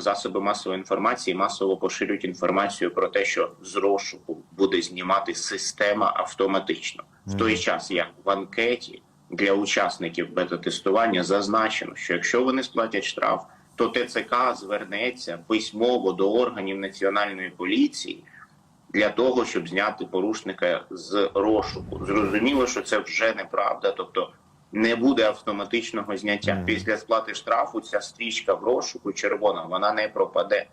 засоби масової інформації масово поширюють інформацію про те, що з розшуку буде знімати система автоматично. В той час, як в анкеті для учасників бета-тестування зазначено, що якщо вони сплатять штраф, то ТЦК звернеться письмово до органів національної поліції для того, щоб зняти порушника з розшуку. Зрозуміло, що це вже неправда, тобто не буде автоматичного зняття. Мгм. Після сплати штрафу ця стрічка в розшуку червона, вона не пропаде.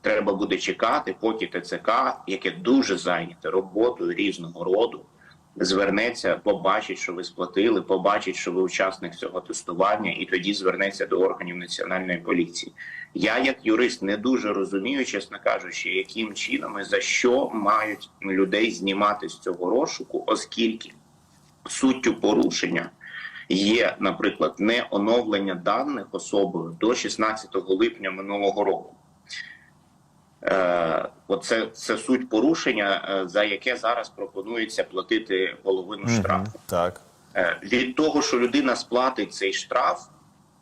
Треба буде чекати, поки ТЦК, яке дуже зайняте роботою різного роду, звернеться, побачить, що ви сплатили, побачить, що ви учасник цього тестування, і тоді звернеться до органів національної поліції. Я, як юрист, не дуже розумію, чесно кажучи, яким чином і за що мають людей знімати з цього розшуку, оскільки суттю порушення є, наприклад, не оновлення даних особою до 16 липня минулого року. Е, оце це суть порушення, е, за яке зараз пропонується платити половину Мгм. штрафу. Так. Е, від того, що людина сплатить цей штраф,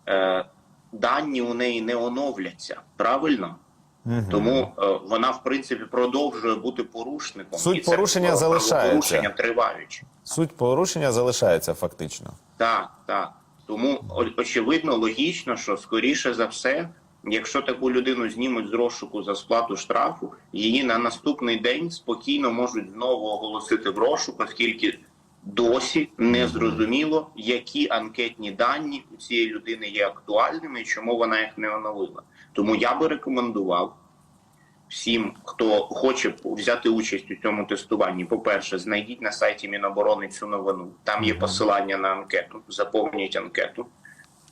е, дані у неї не оновляться. Правильно? Мгм. Тому е, вона, в принципі, продовжує бути порушником. Суть І це порушення залишається. Порушення триваючі. Суть порушення залишається фактично. Так, так. Тому очевидно, логічно, що скоріше за все, якщо таку людину знімуть з розшуку за сплату штрафу, її на наступний день спокійно можуть знову оголосити в розшук, оскільки досі не зрозуміло, які анкетні дані у цієї людини є актуальними і чому вона їх не оновила. Тому я би рекомендував всім, хто хоче взяти участь у цьому тестуванні, по-перше, знайдіть на сайті Міноборони цю новину. Там є посилання на анкету, заповніть анкету,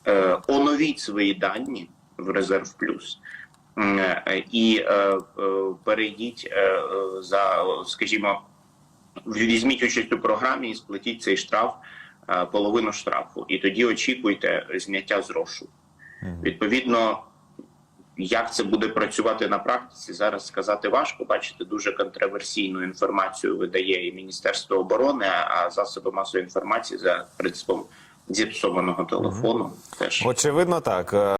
е, оновіть свої дані в резерв плюс. Е, І е, е, перейдіть е, е, за, скажімо, візьміть участь у програмі і сплатіть цей штраф, е, половину штрафу, і тоді очікуйте зняття з розшуку. Відповідно, як це буде працювати на практиці, зараз сказати важко. Бачите, дуже контроверсійну інформацію видає і Міністерство оборони, а засоби масової інформації за принципом зіпсованого телефону теж. Очевидно, так. Е,